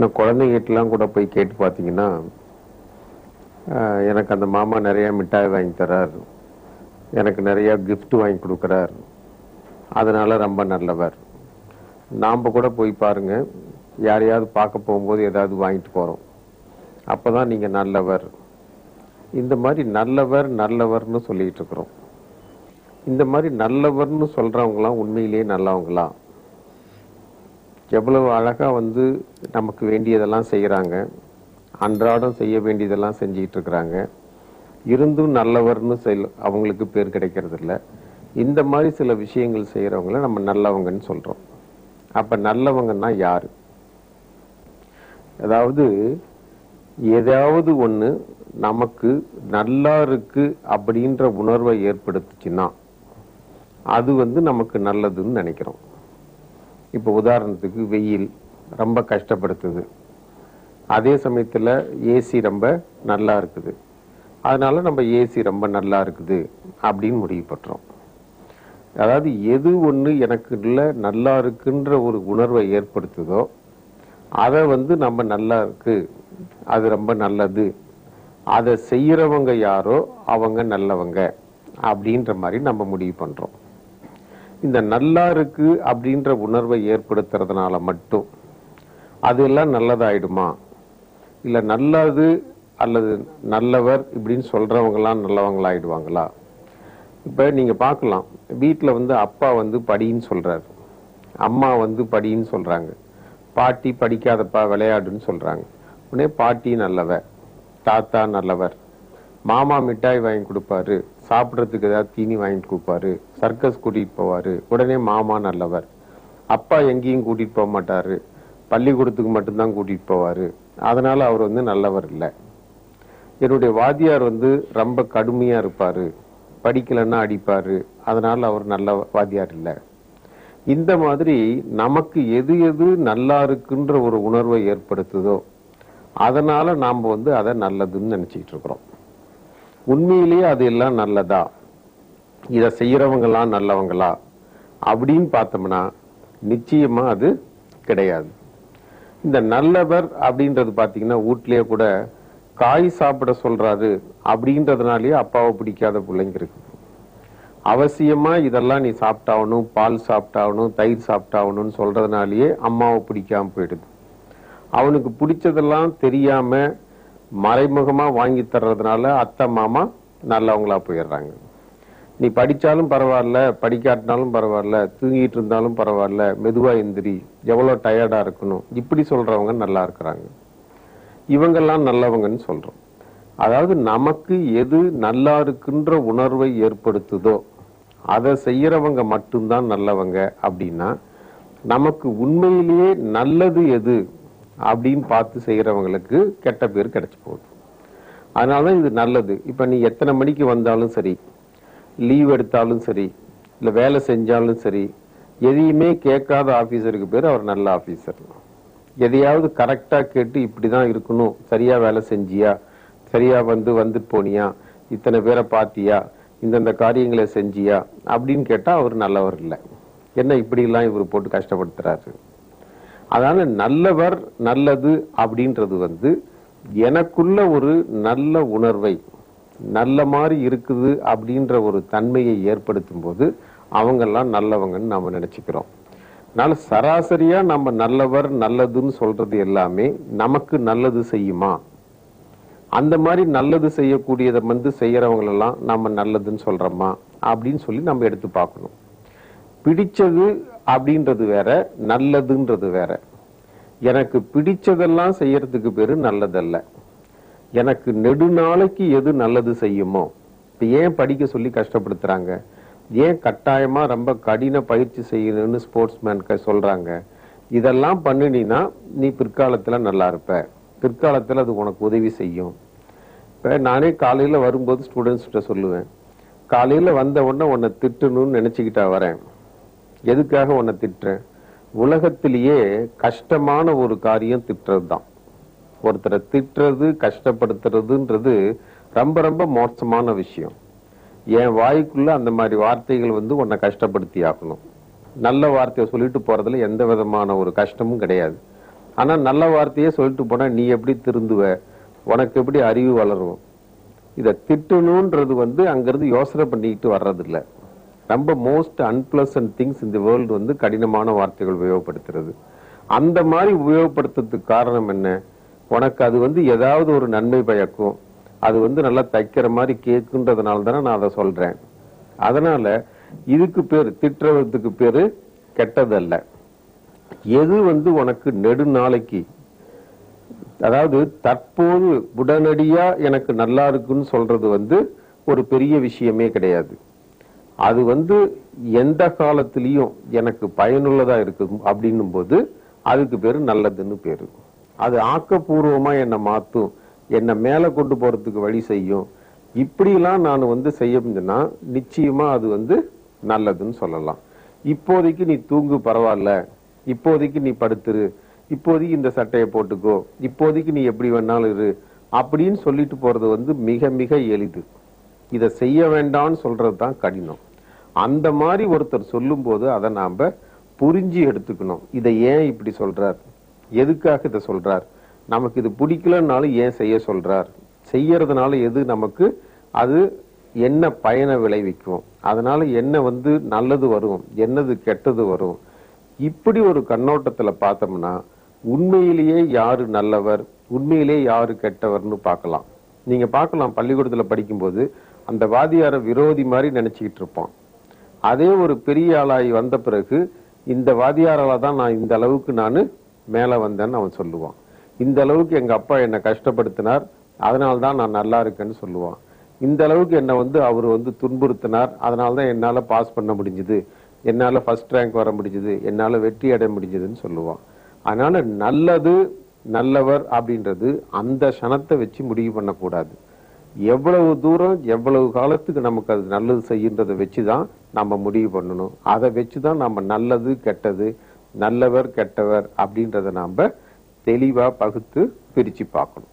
நான் குழந்தைகிட்டலாம் கூட போய் கேட்டு பார்த்தீங்கன்னா எனக்கு அந்த மாமா நிறையா மிட்டாய் வாங்கி தரார். எனக்கு நிறையா கிஃப்ட் வாங்கி கொடுக்குறார். அதனால் ரொம்ப நல்லவர். நாம் கூட போய் பாருங்கள் யாரையாவது பார்க்க போகும்போது ஏதாவது வாங்கிட்டு போகிறோம் அப்போ தான் நீங்கள் நல்லவர். இந்த மாதிரி நல்லவர் நல்லவர்னு சொல்லிகிட்ருக்குறோம் இருக்கிறோம். இந்த மாதிரி நல்லவர்னு சொல்கிறவங்களாம் உண்மையிலேயே நல்லவங்களாம் எவ்வளவு அழகாக வந்து நமக்கு வேண்டியதெல்லாம் செய்கிறாங்க அன்றாடம் செய்ய வேண்டியதெல்லாம் செஞ்சுக்கிட்டு இருக்கிறாங்க. இருந்தும் நல்லவர்னு செல் அவங்களுக்கு பேர் கிடைக்கிறதில்ல. இந்த மாதிரி சில விஷயங்கள் செய்கிறவங்கள நம்ம நல்லவங்கன்னு சொல்கிறோம் அப்போ நல்லவங்கன்னா யார்? அதாவது ஏதாவது ஒன்று நமக்கு நல்லா இருக்கு அப்படின்ற உணர்வை ஏற்படுத்துச்சுன்னா அது வந்து நமக்கு நல்லதுன்னு நினைக்கிறோம். இப்போ உதாரணத்துக்கு வெயில் ரொம்ப கஷ்டப்படுத்துது. அதே சமயத்தில் ஏசி ரொம்ப நல்லா இருக்குது. அதனால் நம்ம ஏசி ரொம்ப நல்லா இருக்குது அப்படின்னு முடிவு பண்ணுறோம் அதாவது எது ஒன்று எனக்கு இல்லை நல்லா இருக்குன்ற ஒரு உணர்வை ஏற்படுத்துதோ அதை வந்து நம்ம நல்லா இருக்கு அது ரொம்ப நல்லது. அதை செய்கிறவங்க யாரோ அவங்க நல்லவங்க அப்படின்ற மாதிரி நம்ம முடிவு பண்ணுறோம் இந்த நல்லா இருக்கு அப்படின்ற உணர்வை ஏற்படுத்துறதுனால மட்டும் அதெல்லாம் நல்லதாயிடுமா? இல்ல நல்லது அல்லது நல்லவர் இப்படின்னு சொல்றவங்கலாம் நல்லவங்களாயிடுவாங்களா? இப்ப நீங்க பார்க்கலாம். வீட்டில் வந்து அப்பா வந்து படின்னு சொல்கிறாரு அம்மா வந்து படின்னு சொல்றாங்க. பாட்டி படிக்காதப்பா விளையாடுன்னு சொல்றாங்க. உடனே பாட்டி நல்லவர் தாத்தா நல்லவர். மாமா மிட்டாய் வாங்கி கொடுப்பாரு. சாப்பிட்றதுக்கு ஏதாவது தீனி வாங்கிட்டு கொடுப்பாரு. சர்க்கஸ் கூட்டிகிட்டு போவார். உடனே மாமா நல்லவர். அப்பா எங்கேயும் கூட்டிகிட்டு போக மாட்டார். பள்ளிக்கூடத்துக்கு மட்டும்தான் கூட்டிகிட்டு போவார். அதனால் அவர் வந்து நல்லவர் இல்லை. என்னுடைய வாத்தியார் வந்து ரொம்ப கடுமையாக இருப்பார். படிக்கலைன்னா அடிப்பார். அதனால் அவர் நல்ல வாத்தியார் இல்லை. இந்த மாதிரி நமக்கு எது எது நல்லா இருக்குன்ற ஒரு உணர்வை ஏற்படுத்துதோ அதனால் நாம் வந்து அதை நல்லதுன்னு நினச்சிக்கிட்டு இருக்கிறோம். உண்மையிலேயே அது எல்லாம் நல்லதா? இதை செய்கிறவங்களாம் நல்லவங்களா? அப்படின்னு பார்த்தோம்னா நிச்சயமாக அது கிடையாது. இந்த நல்லவர் அப்படின்றது பார்த்தீங்கன்னா வீட்லேயே கூட காய் சாப்பிட சொல்கிறாரு அப்படின்றதுனாலேயே அப்பாவை பிடிக்காத பிள்ளைங்க இருக்கு. அவசியமாக இதெல்லாம் நீ சாப்பிட்டாகணும் பால் சாப்பிட்டாகணும் தயிர் சாப்பிட்டாகணும்னு சொல்கிறதுனாலேயே அம்மாவை பிடிக்காமல் போயிடுது. அவனுக்கு பிடிச்சதெல்லாம் தெரியாமல் மறைமுகமா வாங்கி தர்றதுனால அத்தை மாமா நல்லவங்களா போயிடுறாங்க. நீ படிச்சாலும் பரவாயில்ல படிக்காட்டினாலும் பரவாயில்ல தூங்கிட்டு இருந்தாலும் பரவாயில்ல மெதுவா எந்திரி எவ்வளவு டயர்டா இருக்கணும் இப்படி சொல்றவங்க நல்லா இருக்கிறாங்க. இவங்கெல்லாம் நல்லவங்கன்னு சொல்றோம். அதாவது நமக்கு எது நல்லா இருக்குன்ற உணர்வை ஏற்படுத்துதோ அதை செய்யறவங்க மட்டும்தான் நல்லவங்க அப்படின்னா நமக்கு உண்மையிலேயே நல்லது எது அப்படின்னு பார்த்து செய்யறவங்களுக்கு கெட்ட பேர் கிடைச்சு போகுது. அதனாலதான் இது நல்லது. இப்ப நீ எத்தனை மணிக்கு வந்தாலும் சரி லீவ் எடுத்தாலும் சரி இல்லை வேலை செஞ்சாலும் சரி எதையுமே கேட்காத ஆஃபீஸருக்கு பேர் அவர் நல்ல ஆஃபீஸர் எதையாவது கரெக்டா கேட்டு இப்படிதான் இருக்கணும். சரியா வேலை செஞ்சியா? சரியா வந்து வந்துட்டு போனியா? இத்தனை பேரை பார்த்தியா? இந்தந்த காரியங்களை செஞ்சியா? அப்படின்னு கேட்டா அவர் நல்லவர் இல்லை. என்ன இப்படிலாம் இவர் போட்டு கஷ்டப்படுத்துறாரு? அதனால நல்லவர் நல்லது அப்படின்றது வந்து எனக்குள்ள ஒரு நல்ல உணர்வை நல்ல மாதிரி இருக்குது அப்படின்ற ஒரு தன்மையை ஏற்படுத்தும் போது அவங்கெல்லாம் நல்லவங்கன்னு நாம் நினைச்சுக்கிறோம். அதனால சராசரியா நம்ம நல்லவர் நல்லதுன்னு சொல்றது எல்லாமே நமக்கு நல்லது செய்யுமா? அந்த மாதிரி நல்லது செய்யக்கூடியதை வந்து செய்யறவங்களெல்லாம் நம்ம நல்லதுன்னு சொல்றோமா? அப்படின்னு சொல்லி நம்ம எடுத்து பார்க்கணும். பிடிச்சது அப்படின்றது வேற நல்லதுன்றது வேற. எனக்கு பிடிச்சதெல்லாம் செய்யறதுக்கு பேரு நல்லதல்ல. எனக்கு நெடுநாளைக்கு எது நல்லது செய்யுமோ இப்ப ஏன் படிக்க சொல்லி கஷ்டப்படுத்துறாங்க? ஏன் கட்டாயமா ரொம்ப கடின பயிற்சி செய்யணும்னு ஸ்போர்ட்ஸ்மேன்க சொல்றாங்க? இதெல்லாம் பண்ணினீன்னா நீ பிற்காலத்துல நல்லா இருப்ப. பிற்காலத்துல அது உனக்கு உதவி செய்யும். இப்ப நானே காலையில வரும்போது ஸ்டூடெண்ட்ஸ் கிட்ட சொல்லுவேன். காலையில வந்த உடனே உன்னை திட்டணும்னு நினைச்சுக்கிட்டா வரேன். எதுக்காக உன்னை திட்டுறேன் உலகத்திலேயே கஷ்டமான ஒரு காரியம் திட்டுறது தான் ஒருத்தரை திட்டுறது கஷ்டப்படுத்துறதுன்றது ரொம்ப ரொம்ப மோசமான விஷயம். என் வாய்க்குள்ள அந்த மாதிரி வார்த்தைகள் வந்து உன்னை கஷ்டப்படுத்தி ஆகணும் நல்ல வார்த்தையை சொல்லிட்டு போறதுல எந்த விதமான ஒரு கஷ்டமும் கிடையாது. ஆனால் நல்ல வார்த்தையே சொல்லிட்டு போனால் நீ எப்படி திருந்துவ? உனக்கு எப்படி அறிவு வளரும்? இதை திட்டணுன்றது வந்து அங்கேருந்து யோசனை பண்ணிக்கிட்டு வர்றதில்லை. ரொம்ப மோஸ்ட் அன்பிளசன்ட் திங்ஸ் இந்த வேர்ல்டு வந்து கடினமான வார்த்தைகள் உபயோகப்படுத்துறது. அந்த மாதிரி உபயோகப்படுத்துறதுக்கு காரணம் என்ன? உனக்கு அது வந்து ஏதாவது ஒரு நன்மை பயக்கும். அது வந்து நல்லா தைக்கிற மாதிரி கேட்குன்றதுனால தானே நான் அதை சொல்கிறேன் அதனால இதுக்கு பேர் திட்டுறதுக்கு பேர் கெட்டதல்ல. எது வந்து உனக்கு நெடுநாளைக்கு அதாவது தற்போது உடனடியாக எனக்கு நல்லா இருக்குன்னு சொல்றது வந்து ஒரு பெரிய விஷயமே கிடையாது. அது வந்து எந்த காலத்திலையும் எனக்கு பயனுள்ளதா இருக்கு அப்படின்னும் போது அதுக்கு பேரு நல்லதுன்னு பேரு. அது ஆக்கப்பூர்வமா என்னை மாத்தும். என்னை மேல கொண்டு போறதுக்கு வழி செய்யும். இப்படிலாம் நான் வந்து செய்யணும்னா நிச்சயமா அது வந்து நல்லதுன்னு சொல்லலாம். இப்போதைக்கு நீ தூங்கு பரவாயில்ல. இப்போதைக்கு நீ படுத்துரு. இப்போதைக்கு இந்த சட்டையை போட்டுக்கோ. இப்போதைக்கு நீ எப்படி வேணாலும் இரு. அப்படின்னு சொல்லிட்டு போறது வந்து மிக மிக எளிது. இதை செய்ய வேண்டாம்னு சொல்றது தான் கடினம். அந்த மாதிரி ஒருத்தர் சொல்லும்போது அதை நாம் புரிஞ்சு எடுத்துக்கணும். இதை ஏன் இப்படி சொல்கிறார் எதுக்காக இதை சொல்கிறார் நமக்கு இது பிடிக்கலன்னாலும் ஏன் செய்ய சொல்கிறார் செய்யறதுனால எது நமக்கு அது என்ன பயனை விளைவிக்கும்? அதனால என்ன வந்து நல்லது வரும்? என்னது கெட்டது வரும்? இப்படி ஒரு கண்ணோட்டத்தில் பார்த்தோம்னா உண்மையிலேயே யாரு நல்லவர்? உண்மையிலேயே யாரு கெட்டவர்னு பார்க்கலாம். நீங்கள் பார்க்கலாம் பள்ளிக்கூடத்தில் படிக்கும்போது அந்த வாதியாரை விரோதி மாதிரி நினச்சிக்கிட்டு இருப்பான். அதே ஒரு பெரிய ஆளாகி வந்த பிறகு இந்த வாதியாரால் தான் நான் இந்த அளவுக்கு நான் மேலே வந்தேன்னு அவன் சொல்லுவான். இந்த அளவுக்கு எங்கள் அப்பா என்னை கஷ்டப்படுத்தினார் அதனால தான் நான் நல்லா இருக்கேன்னு சொல்லுவான். இந்த அளவுக்கு என்னை வந்து அவர் வந்து துன்புறுத்தினார் அதனால தான் என்னால் பாஸ் பண்ண முடிஞ்சுது என்னால் ஃபர்ஸ்ட் ரேங்க் வர முடிஞ்சது என்னால் வெற்றி அடைய முடிஞ்சதுன்னு சொல்லுவான். அதனால் நல்லது நல்லவர் அப்படின்றது அந்த க்ஷணத்தை வச்சு முடிவு பண்ணக்கூடாது. எவ்வளவு தூரம் எவ்வளவு காலத்துக்கு நமக்கு அது நல்லது செய்யுன்றதை வச்சு தான் நம்ம முடிவு பண்ணணும். அதை வச்சு தான் நம்ம நல்லது கெட்டது நல்லவர் கெட்டவர் அப்படின்றத நாம தெளிவா பகுத்து பிரிச்சு பார்க்கணும்.